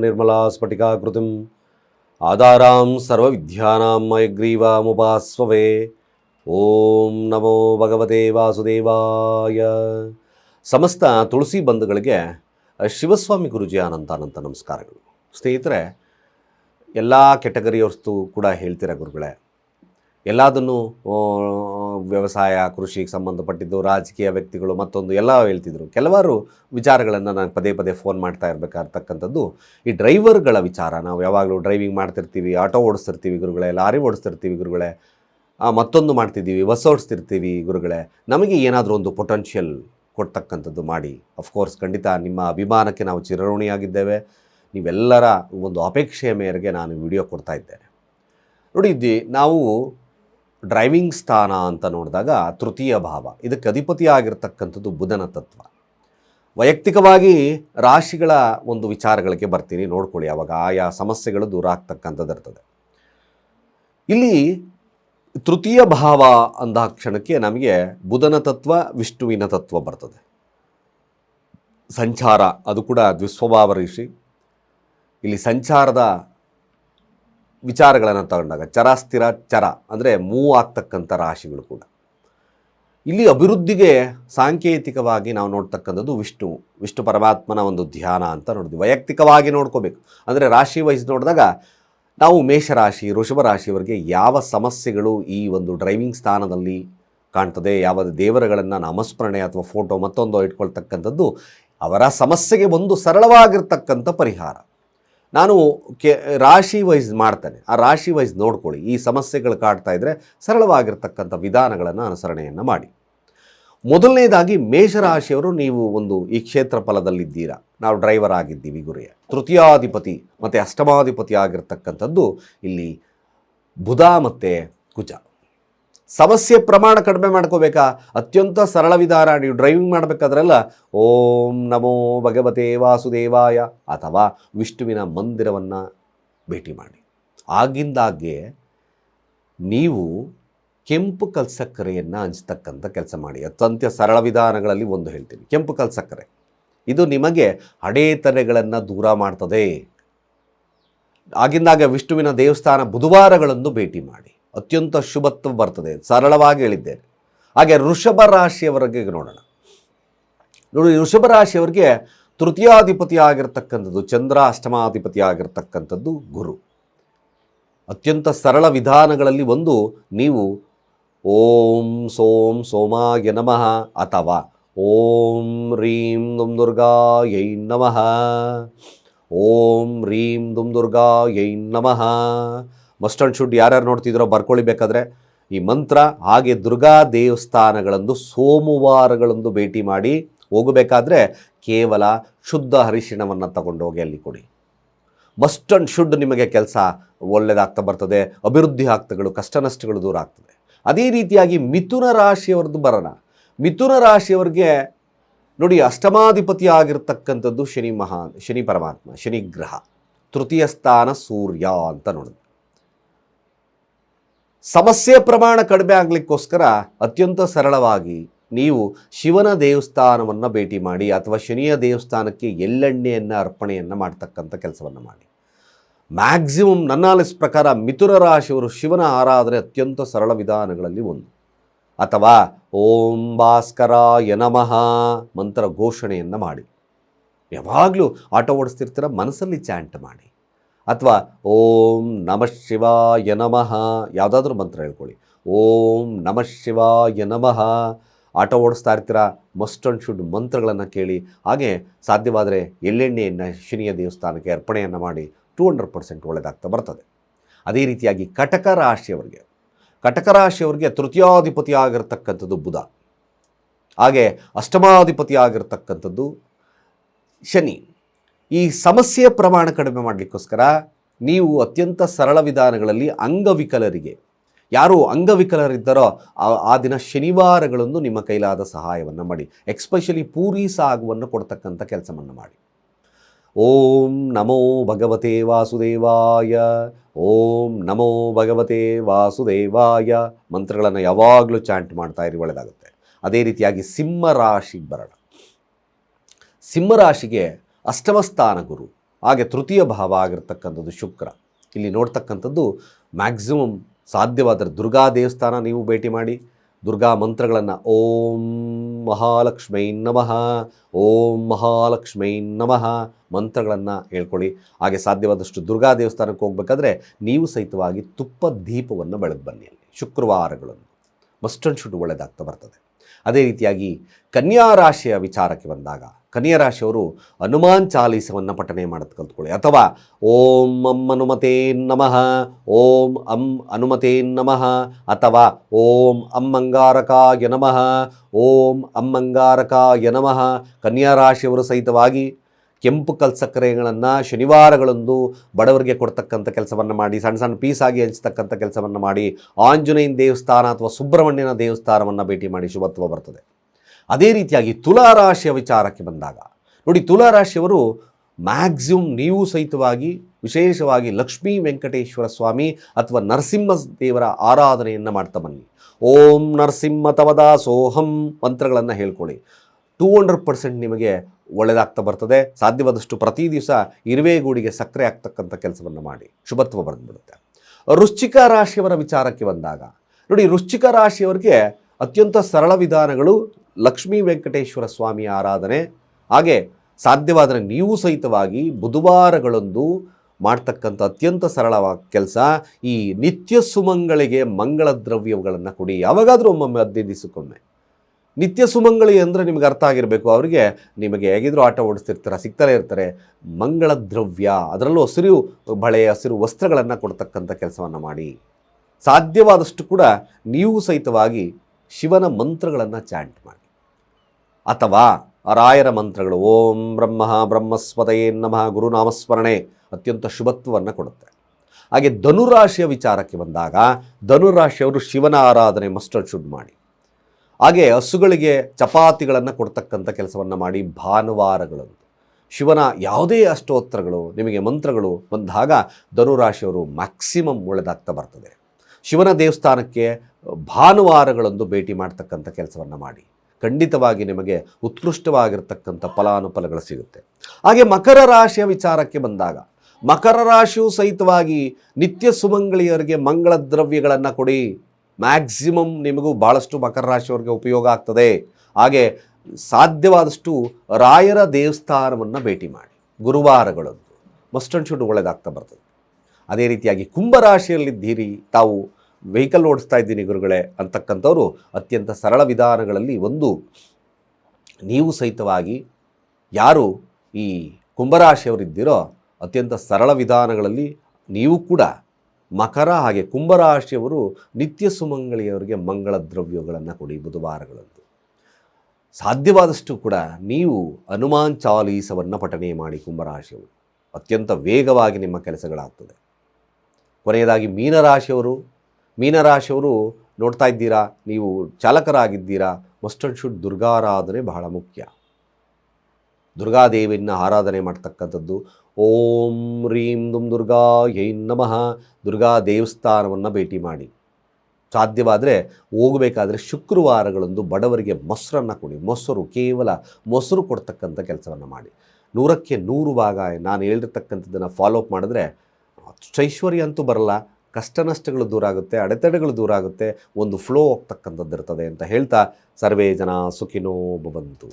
ನಿರ್ಮಲಾ ಸ್ಫಟಿಕಾಕೃತಿಂ. ಆಧಾರಾಂ ಮಯಗ್ರೀವಾ ಮಯಗ್ರೀವಾಮುಪಾಸ್ವವೇ ಓಂ ನಮೋ ಭಗವತೆ ವಾಸುದೇವಾಯ. ಸಮಸ್ತ ತುಳಸಿ ಬಂಧುಗಳಿಗೆ ಶಿವಸ್ವಾಮಿ ಗುರುಜಿ ಅನಂತಾನಂತ ಅನಂತ ನಮಸ್ಕಾರಗಳು. ಸ್ನೇಹಿತರೆ, ಎಲ್ಲ ವಸ್ತು ಕೂಡ ಹೇಳ್ತೀರ ಗುರುಗಳೇ? ಎಲ್ಲದನ್ನು ವ್ಯವಸಾಯ, ಕೃಷಿಗೆ ಸಂಬಂಧಪಟ್ಟಿದ್ದು, ರಾಜಕೀಯ ವ್ಯಕ್ತಿಗಳು ಮತ್ತೊಂದು ಎಲ್ಲ ಹೇಳ್ತಿದ್ರು. ಕೆಲವಾರು ವಿಚಾರಗಳನ್ನು ನಾನು ಪದೇ ಪದೇ ಫೋನ್ ಮಾಡ್ತಾ ಇರಬೇಕಾಗಿರ್ತಕ್ಕಂಥದ್ದು ಈ ಡ್ರೈವರ್ಗಳ ವಿಚಾರ. ನಾವು ಯಾವಾಗಲೂ ಡ್ರೈವಿಂಗ್ ಮಾಡ್ತಿರ್ತೀವಿ ಆಟೋ ಓಡಿಸ್ತಿರ್ತೀವಿ ಗುರುಗಳೇ, ಲಾರಿ ಓಡಿಸ್ತಿರ್ತೀವಿ ಗುರುಗಳೇ ಮತ್ತೊಂದು ಮಾಡ್ತಿದ್ದೀವಿ, ಬಸ್ ಓಡಿಸ್ತಿರ್ತೀವಿ ಗುರುಗಳೇ. ನಮಗೆ ಏನಾದರೂ ಒಂದು ಪೊಟೆನ್ಷಿಯಲ್ ಕೊಡ್ತಕ್ಕಂಥದ್ದು ಮಾಡಿ. ಅಫ್ಕೋರ್ಸ್ ಖಂಡಿತ ನಿಮ್ಮ ಅಭಿಮಾನಕ್ಕೆ ನಾವು ಚಿರಋಣಿಯಾಗಿದ್ದೇವೆ. ನೀವೆಲ್ಲರ ಒಂದು ಅಪೇಕ್ಷೆಯ ಮೇರೆಗೆ ನಾನು ವಿಡಿಯೋ ಕೊಡ್ತಾ ಇದ್ದೇನೆ. ನೋಡಿ ನಾವು ಡ್ರೈವಿಂಗ್ ಸ್ಥಾನ ಅಂತ ನೋಡಿದಾಗ ತೃತೀಯ ಭಾವ. ಇದಕ್ಕೆ ಅಧಿಪತಿ ಆಗಿರ್ತಕ್ಕಂಥದ್ದು ಬುಧನ ತತ್ವ. ವೈಯಕ್ತಿಕವಾಗಿ ರಾಶಿಗಳ ಒಂದು ವಿಚಾರಗಳಿಗೆ ಬರ್ತೀನಿ, ನೋಡ್ಕೊಳ್ಳಿ. ಅವಾಗ ಆಯಾ ಸಮಸ್ಯೆಗಳು ದೂರ ಆಗ್ತಕ್ಕಂಥದ್ದು ಇರ್ತದೆ. ಇಲ್ಲಿ ತೃತೀಯ ಭಾವ ಅಂದ ಕ್ಷಣಕ್ಕೆ ನಮಗೆ ಬುಧನ ತತ್ವ, ವಿಷ್ಣುವಿನ ತತ್ವ ಬರ್ತದೆ. ಸಂಚಾರ, ಅದು ಕೂಡ ದ್ವಿಸ್ವಭಾವ ಋಷಿ ಇಲ್ಲಿ ಸಂಚಾರದ ವಿಚಾರಗಳನ್ನು ತಗೊಂಡಾಗ, ಚರ, ಸ್ಥಿರ, ಚರ, ಅಂದರೆ ಮೂವ್ ಆಗ್ತಕ್ಕಂಥ ರಾಶಿಗಳು ಕೂಡ. ಇಲ್ಲಿ ಅಭಿವೃದ್ಧಿಗೆ ಸಾಂಕೇತಿಕವಾಗಿ ನಾವು ನೋಡ್ತಕ್ಕಂಥದ್ದು ವಿಷ್ಣು ವಿಷ್ಣು ಪರಮಾತ್ಮನ ಒಂದು ಧ್ಯಾನ ಅಂತ ನೋಡಿದ್ವಿ ವೈಯಕ್ತಿಕವಾಗಿ ನೋಡ್ಕೋಬೇಕು. ಅಂದರೆ ರಾಶಿ ವಹಿಸಿ ನೋಡಿದಾಗ ನಾವು ಮೇಷರಾಶಿ ಋಷಭ ರಾಶಿಯವರಿಗೆ ಯಾವ ಸಮಸ್ಯೆಗಳು ಈ ಒಂದು ಡ್ರೈವಿಂಗ್ ಸ್ಥಾನದಲ್ಲಿ ಕಾಣ್ತದೆ, ಯಾವ ದೇವರುಗಳನ್ನು ನಾಮಸ್ಮರಣೆ ಅಥವಾ ಫೋಟೋ ಮತ್ತೊಂದು ಇಟ್ಕೊಳ್ತಕ್ಕಂಥದ್ದು ಅವರ ಸಮಸ್ಯೆಗೆ ಒಂದು ಸರಳವಾಗಿರ್ತಕ್ಕಂಥ ಪರಿಹಾರ. ನಾನು ಕೆ, ರಾಶಿ ವೈಸ್ ಮಾಡ್ತೇನೆ. ಆ ರಾಶಿ ವೈಸ್ ನೋಡ್ಕೊಳ್ಳಿ. ಈ ಸಮಸ್ಯೆಗಳು ಕಾಡ್ತಾ ಇದ್ದರೆ ಸರಳವಾಗಿರ್ತಕ್ಕಂಥ ವಿಧಾನಗಳನ್ನು ಅನುಸರಣೆಯನ್ನು ಮಾಡಿ. ಮೊದಲನೇದಾಗಿ ಮೇಷರಾಶಿಯವರು ನೀವು ಒಂದು ಈ ಕ್ಷೇತ್ರ ಫಲದಲ್ಲಿದ್ದೀರಾ. ನಾವು ಡ್ರೈವರ್ ಆಗಿದ್ದೀವಿ ಗುರಿಯ. ತೃತೀಯಾಧಿಪತಿ ಮತ್ತು ಅಷ್ಟಮಾಧಿಪತಿ ಆಗಿರ್ತಕ್ಕಂಥದ್ದು ಇಲ್ಲಿ ಬುಧ ಮತ್ತು ಕುಜ. ಸಮಸ್ಯೆ ಪ್ರಮಾಣ ಕಡಿಮೆ ಮಾಡ್ಕೋಬೇಕಾ? ಅತ್ಯಂತ ಸರಳ ವಿಧಾನ. ನೀವು ಡ್ರೈವಿಂಗ್ ಮಾಡಬೇಕಾದ್ರೆಲ್ಲ, ಓಂ ನಮೋ ಭಗವತೆ ವಾಸುದೇವಾಯ ಅಥವಾ ವಿಷ್ಣುವಿನ ಮಂದಿರವನ್ನು ಭೇಟಿ ಮಾಡಿ. ಆಗಿಂದಾಗ್ಗೆ ನೀವು ಕೆಂಪು ಕಲ್ಸಕ್ಕರೆಯನ್ನು ಹಂಚ್ತಕ್ಕಂಥ ಕೆಲಸ ಮಾಡಿ. ಅತ್ಯಂತ ಸರಳ ವಿಧಾನಗಳಲ್ಲಿ ಒಂದು ಹೇಳ್ತೀನಿ. ಕೆಂಪು ಕಲ್ಸಕ್ಕರೆ. ಇದು ನಿಮಗೆ ಅಡೆತಡೆಗಳನ್ನು ದೂರ ಮಾಡ್ತದೆ. ಆಗಿಂದಾಗ ವಿಷ್ಣುವಿನ ದೇವಸ್ಥಾನ ಬುಧವಾರಗಳಂದು ಭೇಟಿ ಮಾಡಿ. ಅತ್ಯಂತ ಶುಭತ್ವ ಬರ್ತದೆ ಸರಳವಾಗಿ ಹೇಳಿದ್ದೇನೆ. ಹಾಗೆ ಋಷಭ ರಾಶಿಯವರಿಗೆ ನೋಡೋಣ. ನೋಡಿ ಋಷಭ ರಾಶಿಯವರಿಗೆ ತೃತೀಯಾಧಿಪತಿ ಆಗಿರ್ತಕ್ಕಂಥದ್ದು ಚಂದ್ರ, ಅಷ್ಟಮಾಧಿಪತಿ ಆಗಿರ್ತಕ್ಕಂಥದ್ದು ಗುರು. ಅತ್ಯಂತ ಸರಳ ವಿಧಾನಗಳಲ್ಲಿ ಒಂದು ನೀವು ಓಂ ಸೋಂ ಸೋಮಾಯ ನಮಃ ಅಥವಾ ಓಂ ರೀಂ ದುಂ ದುರ್ಗಾಯೈ ನಮಃ, ಓಂ ರೀಂ ದುಂ ದುರ್ಗಾಯೈ ನಮಃ ಮಸ್ಟ್ ಆ್ಯಂಡ್ ಶುಡ್ ಯಾರ್ಯಾರು ನೋಡ್ತಿದ್ರೋ ಬರ್ಕೊಳ್ಳಿ ಬೇಕಾದ್ರೆ. ಈ ಮಂತ್ರ ಹಾಗೆ ದುರ್ಗಾ ದೇವಸ್ಥಾನಗಳಂದು ಸೋಮವಾರಗಳಂದು ಭೇಟಿ ಮಾಡಿ ಹೋಗಬೇಕಾದ್ರೆ ಕೇವಲ ಶುದ್ಧ ಹರಿಶಿಣವನ್ನು ತಗೊಂಡೋಗಿ ಅಲ್ಲಿ ಕೊಡಿ. ಮಸ್ಟ್ ಆ್ಯಂಡ್ ಶುಡ್ ನಿಮಗೆ ಕೆಲಸ ಒಳ್ಳೆಯದಾಗ್ತಾ ಬರ್ತದೆ, ಅಭಿವೃದ್ಧಿ ಆಗ್ತಗಳು ಕಷ್ಟ ನಷ್ಟಗಳು ದೂರ ಆಗ್ತದೆ. ಅದೇ ರೀತಿಯಾಗಿ ಮಿಥುನ ರಾಶಿಯವ್ರದ್ದು ಬರೋಣ. ಮಿಥುನ ರಾಶಿಯವ್ರಿಗೆ ನೋಡಿ ಅಷ್ಟಮಾಧಿಪತಿ ಆಗಿರ್ತಕ್ಕಂಥದ್ದು ಶನಿ ಮಹಾ, ಶನಿ ಪರಮಾತ್ಮ, ಶನಿ ಗ್ರಹ, ತೃತೀಯ ಸ್ಥಾನ ಸೂರ್ಯ ಅಂತ ನೋಡಿದ್ವಿ ಸಮಸ್ಯೆ ಪ್ರಮಾಣ ಕಡಿಮೆ ಆಗಲಿಕ್ಕೋಸ್ಕರ ಅತ್ಯಂತ ಸರಳವಾಗಿ ನೀವು ಶಿವನ ದೇವಸ್ಥಾನವನ್ನು ಭೇಟಿ ಮಾಡಿ ಅಥವಾ ಶನಿಯ ದೇವಸ್ಥಾನಕ್ಕೆ ಎಳ್ಳೆಣ್ಣೆಯನ್ನು, ಅರ್ಪಣೆಯನ್ನು ಮಾಡ್ತಕ್ಕಂಥ ಕೆಲಸವನ್ನು ಮಾಡಿ. ಮ್ಯಾಕ್ಸಿಮಮ್ ನನ್ನ ಆಲಿಸ್ ಪ್ರಕಾರ ಮಿಥುನ ರಾಶಿಯವರು ಶಿವನ ಆರಾಧನೆ ಅತ್ಯಂತ ಸರಳ ವಿಧಾನಗಳಲ್ಲಿ ಒಂದು. ಅಥವಾ ಓಂ ಭಾಸ್ಕರ ಯನಮಃ ಮಂತ್ರ ಘೋಷಣೆಯನ್ನು ಮಾಡಿ. ಯಾವಾಗಲೂ ಆಟೋ ಓಡಿಸ್ತಿರ್ತೀರ, ಮನಸ್ಸಲ್ಲಿ ಚಾಂಟ್ ಮಾಡಿ. ಅಥವಾ ಓಂ ನಮಃ ಶಿವಾಯ ನಮಃ, ಯಾವುದಾದ್ರೂ ಮಂತ್ರ ಹೇಳ್ಕೊಳ್ಳಿ. ಓಂ ನಮಃ ಶಿವಾಯ ನಮಃ. ಆಟೋ ಓಡಿಸ್ತಾ ಇರ್ತೀರ? ಮಸ್ಟ್ ಅಂಡ್ ಶುಡ್ ಮಂತ್ರಗಳನ್ನು ಕೇಳಿ. ಹಾಗೆ ಸಾಧ್ಯವಾದರೆ ಎಳ್ಳೆಣ್ಣೆಯನ್ನು ಶನಿಯ ದೇವಸ್ಥಾನಕ್ಕೆ ಅರ್ಪಣೆಯನ್ನು ಮಾಡಿ ಟೂ ಹಂಡ್ರೆಡ್ ಪರ್ಸೆಂಟ್ ಒಳ್ಳೆಯದಾಗ್ತಾ ಬರ್ತದೆ. ಅದೇ ರೀತಿಯಾಗಿ ಕಟಕ ರಾಶಿಯವರಿಗೆ. ಕಟಕ ರಾಶಿಯವರಿಗೆ ತೃತೀಯಾಧಿಪತಿ ಆಗಿರ್ತಕ್ಕಂಥದ್ದು ಬುಧ. ಹಾಗೆ ಅಷ್ಟಮಾಧಿಪತಿ ಆಗಿರ್ತಕ್ಕಂಥದ್ದು ಶನಿ. ಈ ಸಮಸ್ಯೆಯ ಪ್ರಮಾಣ ಕಡಿಮೆ ಮಾಡಲಿಕ್ಕೋಸ್ಕರ ನೀವು ಅತ್ಯಂತ ಸರಳ ವಿಧಾನಗಳಲ್ಲಿ ಅಂಗವಿಕಲರಿಗೆ, ಯಾರು ಅಂಗವಿಕಲರಿದ್ದಾರೋ ಆ- ದಿನ ಶನಿವಾರಗಳಂದು ನಿಮ್ಮ ಕೈಲಾದ ಸಹಾಯವನ್ನು ಮಾಡಿ, ಎಕ್ಸ್ಪೆಷಲಿ ಪೂರಿ ಸಾಗುವನ್ನು ಕೊಡ್ತಕ್ಕಂಥ ಕೆಲಸವನ್ನು ಮಾಡಿ. ಓಂ ನಮೋ ಭಗವತೆ ವಾಸುದೇವಾಯ, ಓಂ ನಮೋ ಭಗವತೆ ವಾಸುದೇವಾಯ, ಮಂತ್ರಗಳನ್ನು ಯಾವಾಗಲೂ ಚಾಂಟ್ ಮಾಡ್ತಾ ಇರಿ ಒಳ್ಳೆಯದಾಗುತ್ತೆ ಅದೇ ರೀತಿಯಾಗಿ ಸಿಂಹರಾಶಿಗೆ ಬರೋಣ. ಸಿಂಹರಾಶಿಗೆ ಅಷ್ಟಮ ಸ್ಥಾನ ಗುರು. ಹಾಗೆ ತೃತೀಯ ಭಾವ ಆಗಿರ್ತಕ್ಕಂಥದ್ದು ಶುಕ್ರ. ಇಲ್ಲಿ ನೋಡ್ತಕ್ಕಂಥದ್ದು ಮ್ಯಾಕ್ಸಿಮಮ್ ಸಾಧ್ಯವಾದರೆ ದುರ್ಗಾ ದೇವಸ್ಥಾನ ನೀವು ಭೇಟಿ ಮಾಡಿ. ದುರ್ಗಾ ಮಂತ್ರಗಳನ್ನು ಓಂ ಮಹಾಲಕ್ಷ್ಮೈ ನಮಃ, ಓಂ ಮಹಾಲಕ್ಷ್ಮೈ ನಮಃ ಮಂತ್ರಗಳನ್ನು ಹೇಳ್ಕೊಳ್ಳಿ. ಹಾಗೆ ಸಾಧ್ಯವಾದಷ್ಟು ದುರ್ಗಾ ದೇವಸ್ಥಾನಕ್ಕೆ ಹೋಗ್ಬೇಕಾದ್ರೆ ನೀವು ಸಹಿತವಾಗಿ ತುಪ್ಪ ದೀಪವನ್ನು ಬೆಳೆದು ಬನ್ನಿ ಅಲ್ಲಿ. ಶುಕ್ರವಾರಗಳನ್ನು ಮಸ್ಟ್ ಅಂಡ್ ಶುಡ್ ಒಳ್ಳೆಯದಾಗ್ತಾ ಬರ್ತದೆ. ಅದೇ ರೀತಿಯಾಗಿ ಕನ್ಯಾ ರಾಶಿಯ ವಿಚಾರಕ್ಕೆ ಬಂದಾಗ ಕನ್ಯಾ ರಾಶಿಯವರು ಹನುಮಾನ್ ಚಾಲೀಸವನ್ನು ಪಠನೆ ಮಾಡೋದು ಕಲ್ತ್ಕೊಳ್ಳಿ. ಅಥವಾ ಓಂ ಅಂ ಹನುಮತೇ ನಮಃ, ಓಂ ಅಂ ಹನುಮತೇ ನಮಃ, ಅಥವಾ ಓಂ ಅಂ ನಮಃ, ಓಂ ಅಂ ನಮಃ. ಕನ್ಯಾ ರಾಶಿಯವರು ಸಹಿತವಾಗಿ ಕೆಂಪು ಕಲ್ ಸಕ್ಕರೆಗಳನ್ನು ಶನಿವಾರಗಳಂದು ಬಡವರಿಗೆ ಕೊಡ್ತಕ್ಕಂಥ ಕೆಲಸವನ್ನು ಮಾಡಿ, ಸಣ್ಣ ಸಣ್ಣ ಪೀಸಾಗಿ ಹಂಚ್ತಕ್ಕಂಥ ಕೆಲಸವನ್ನು ಮಾಡಿ, ಆಂಜನೇಯನ ದೇವಸ್ಥಾನ ಅಥವಾ ಸುಬ್ರಹ್ಮಣ್ಯನ ದೇವಸ್ಥಾನವನ್ನು ಭೇಟಿ ಮಾಡಿ ಶುಭತ್ವ ಬರ್ತದೆ. ಅದೇ ರೀತಿಯಾಗಿ ತುಲಾರಾಶಿಯ ವಿಚಾರಕ್ಕೆ ಬಂದಾಗ, ನೋಡಿ ತುಲಾರಾಶಿಯವರು ಮ್ಯಾಕ್ಸಿಮಮ್ ನೀವು ಸಹಿತವಾಗಿ, ವಿಶೇಷವಾಗಿ ಲಕ್ಷ್ಮೀ ವೆಂಕಟೇಶ್ವರ ಸ್ವಾಮಿ ಅಥವಾ ನರಸಿಂಹ ದೇವರ ಆರಾಧನೆಯನ್ನು ಮಾಡ್ತಾ ಬನ್ನಿ. ಓಂ ನರಸಿಂಹ ತವದ ಸೋಹಂ ಮಂತ್ರಗಳನ್ನು ಹೇಳ್ಕೊಳ್ಳಿ. ಟೂ ಹಂಡ್ರೆಡ್ ಪರ್ಸೆಂಟ್ ನಿಮಗೆ ಒಳ್ಳೆಯದಾಗ್ತಾ ಬರ್ತದೆ. ಸಾಧ್ಯವಾದಷ್ಟು ಪ್ರತಿ ದಿವಸ ಇರುವೆಗೂಡಿಗೆ ಸಕ್ಕರೆ ಆಗ್ತಕ್ಕಂಥ ಕೆಲಸವನ್ನು ಮಾಡಿ. ಶುಭತ್ವ ಬರೆದ್ಬಿಡುತ್ತೆ. ವೃಶ್ಚಿಕ ರಾಶಿಯವರ ವಿಚಾರಕ್ಕೆ ಬಂದಾಗ, ನೋಡಿ ವೃಶ್ಚಿಕ ರಾಶಿಯವರಿಗೆ ಅತ್ಯಂತ ಸರಳ ವಿಧಾನಗಳು ಲಕ್ಷ್ಮೀ ವೆಂಕಟೇಶ್ವರ ಸ್ವಾಮಿಯ ಆರಾಧನೆ. ಹಾಗೆ ಸಾಧ್ಯವಾದರೆ ನೀವು ಸಹಿತವಾಗಿ ಬುಧವಾರಗಳೊಂದು ಮಾಡ್ತಕ್ಕಂಥ ಅತ್ಯಂತ ಸರಳವಾದ ಕೆಲಸ, ಈ ನಿತ್ಯ ಸುಮಂಗಳಿಗೆ ಮಂಗಳ ದ್ರವ್ಯಗಳನ್ನು ಕೊಡಿ. ಯಾವಾಗಾದರೂ ಒಮ್ಮೊಮ್ಮೆ ಹದಿನೈದು ದಿವಸಕ್ಕೊಮ್ಮೆ. ನಿತ್ಯ ಸುಮಂಗಳಿ ಅಂದರೆ ನಿಮಗೆ ಅರ್ಥ ಆಗಿರಬೇಕು. ಅವರಿಗೆ ನಿಮಗೆ ಹೇಗಿದ್ರು ಆಟ ಓಡಿಸ್ತಿರ್ತಾರೆ, ಸಿಗ್ತಲೇ ಇರ್ತಾರೆ. ಮಂಗಳ ದ್ರವ್ಯ, ಅದರಲ್ಲೂ ಹಸಿರು ಬಳೆ ಹಸಿರು ವಸ್ತ್ರಗಳನ್ನು ಕೊಡ್ತಕ್ಕಂಥ ಕೆಲಸವನ್ನು ಮಾಡಿ. ಸಾಧ್ಯವಾದಷ್ಟು ಕೂಡ ನೀವು ಸಹಿತವಾಗಿ ಶಿವನ ಮಂತ್ರಗಳನ್ನು ಚಾಂಟ್ ಮಾಡಿ. ಅಥವಾ ರಾಯರ ಮಂತ್ರಗಳು, ಓಂ ಬ್ರಹ್ಮ ಬ್ರಹ್ಮಸ್ಪತಯೇ ನಮಃ ಗುರುನಾಮಸ್ಮರಣೆ ಅತ್ಯಂತ ಶುಭತ್ವವನ್ನು ಕೊಡುತ್ತೆ. ಹಾಗೆ ಧನುರಾಶಿಯ ವಿಚಾರಕ್ಕೆ ಬಂದಾಗ ಧನುರಾಶಿಯವರು ಶಿವನ ಆರಾಧನೆ ಮಸ್ಟರ್ ಶುಡ್ ಮಾಡಿ. ಹಾಗೆ ಹಸುಗಳಿಗೆ ಚಪಾತಿಗಳನ್ನು ಕೊಡ್ತಕ್ಕಂಥ ಕೆಲಸವನ್ನು ಮಾಡಿ ಭಾನುವಾರಗಳಂದು. ಶಿವನ ಯಾವುದೇ ಅಷ್ಟೋತ್ತರಗಳು ನಿಮಗೆ ಮಂತ್ರಗಳು ಬಂದಾಗ ಧನುರಾಶಿಯವರು ಮ್ಯಾಕ್ಸಿಮಮ್ ಒಳ್ಳೆದಾಗ್ತಾ ಬರ್ತದೆ. ಶಿವನ ದೇವಸ್ಥಾನಕ್ಕೆ ಭಾನುವಾರಗಳಂದು ಭೇಟಿ ಮಾಡ್ತಕ್ಕಂಥ ಕೆಲಸವನ್ನು ಮಾಡಿ. ಖಂಡಿತವಾಗಿ ನಿಮಗೆ ಉತ್ಕೃಷ್ಟವಾಗಿರ್ತಕ್ಕಂಥ ಫಲಾನುಫಲಗಳು ಸಿಗುತ್ತೆ. ಹಾಗೆ ಮಕರ ರಾಶಿಯ ವಿಚಾರಕ್ಕೆ ಬಂದಾಗ, ಮಕರ ರಾಶಿಯು ಸಹಿತವಾಗಿ ನಿತ್ಯ ಸುಮಂಗಳಿಯರಿಗೆ ಮಂಗಳ ದ್ರವ್ಯಗಳನ್ನು ಕೊಡಿ. ಮ್ಯಾಕ್ಸಿಮಮ್ ನಿಮಗೂ ಭಾಳಷ್ಟು ಮಕರ ರಾಶಿಯವರಿಗೆ ಉಪಯೋಗ ಆಗ್ತದೆ. ಹಾಗೆ ಸಾಧ್ಯವಾದಷ್ಟು ರಾಯರ ದೇವಸ್ಥಾನವನ್ನು ಭೇಟಿ ಮಾಡಿ. ಗುರುವಾರಗಳಂದು ಮಸ್ಟ್ ಅಂಡ್ ಶುಡ್ ಒಳ್ಳೆದಾಗ್ತಾ ಬರ್ತದೆ. ಅದೇ ರೀತಿಯಾಗಿ ಕುಂಭರಾಶಿಯಲ್ಲಿದ್ದೀರಿ ತಾವು. ವೆಹಿಕಲ್ ಓಡಿಸ್ತಾ ಇದ್ದೀನಿ ಗುರುಗಳೇ ಅಂತಕ್ಕಂಥವ್ರು ಅತ್ಯಂತ ಸರಳ ವಿಧಾನಗಳಲ್ಲಿ ಒಂದು. ನೀವು ಸಹಿತವಾಗಿ ಯಾರು ಈ ಕುಂಭರಾಶಿಯವರಿದ್ದೀರೋ ಅತ್ಯಂತ ಸರಳ ವಿಧಾನಗಳಲ್ಲಿ ನೀವು ಕೂಡ ಮಕರ ಹಾಗೆ ಕುಂಭರಾಶಿಯವರು ನಿತ್ಯ ಸುಮಂಗಳಿಯವರಿಗೆ ಮಂಗಳ ದ್ರವ್ಯಗಳನ್ನು ಕೊಡಿ ಬುಧವಾರಗಳಂದು. ಸಾಧ್ಯವಾದಷ್ಟು ಕೂಡ ನೀವು ಹನುಮಾನ್ ಚಾಲೀಸವನ್ನು ಪಠನೆ ಮಾಡಿ ಕುಂಭರಾಶಿಯವರು. ಅತ್ಯಂತ ವೇಗವಾಗಿ ನಿಮ್ಮ ಕೆಲಸಗಳಾಗ್ತದೆ. ಕೊನೆಯದಾಗಿ ಮೀನರಾಶಿಯವರು ಮೀನರಾಶಿಯವರು ನೋಡ್ತಾ ಇದ್ದೀರಾ, ನೀವು ಚಾಲಕರಾಗಿದ್ದೀರಾ ಮಸ್ಟ್ ಅಂಡ್ ಶುಡ್ ದುರ್ಗಾರಾಧನೆ ಬಹಳ ಮುಖ್ಯ. ದುರ್ಗಾದೇವಿಯನ್ನು ಆರಾಧನೆ ಮಾಡ್ತಕ್ಕಂಥದ್ದು. ಓಂ ರೀಂ ದುಂ ದುರ್ಗಾ ಯೈ ನಮಃ. ದುರ್ಗಾ ದೇವಸ್ಥಾನವನ್ನು ಭೇಟಿ ಮಾಡಿ. ಸಾಧ್ಯವಾದರೆ ಹೋಗಬೇಕಾದ್ರೆ ಶುಕ್ರವಾರಗಳಂದು ಬಡವರಿಗೆ ಮೊಸರನ್ನು ಕೊಡಿ. ಮೊಸರು ಕೇವಲ ಮೊಸರು ಕೊಡ್ತಕ್ಕಂಥ ಕೆಲಸವನ್ನು ಮಾಡಿ. ನೂರಕ್ಕೆ ನೂರು ಭಾಗ. ನಾನು ಹೇಳಿರ್ತಕ್ಕಂಥದ್ದನ್ನು ಫಾಲೋ ಅಪ್ ಮಾಡಿದ್ರೆ ಐಶ್ವರ್ಯ ಅಂತೂ ಬರಲ್ಲ. ಕಷ್ಟ ನಷ್ಟಗಳು ದೂರ ಆಗುತ್ತೆ, ಅಡೆತಡೆಗಳು ದೂರ ಆಗುತ್ತೆ, ಒಂದು ಫ್ಲೋ ಹೋಗ್ತಕ್ಕಂಥದ್ದು ಇರ್ತದೆ ಅಂತ ಹೇಳ್ತಾ ಸರ್ವೇ ಜನ ಸುಖಿನೋ ಭವಂತು.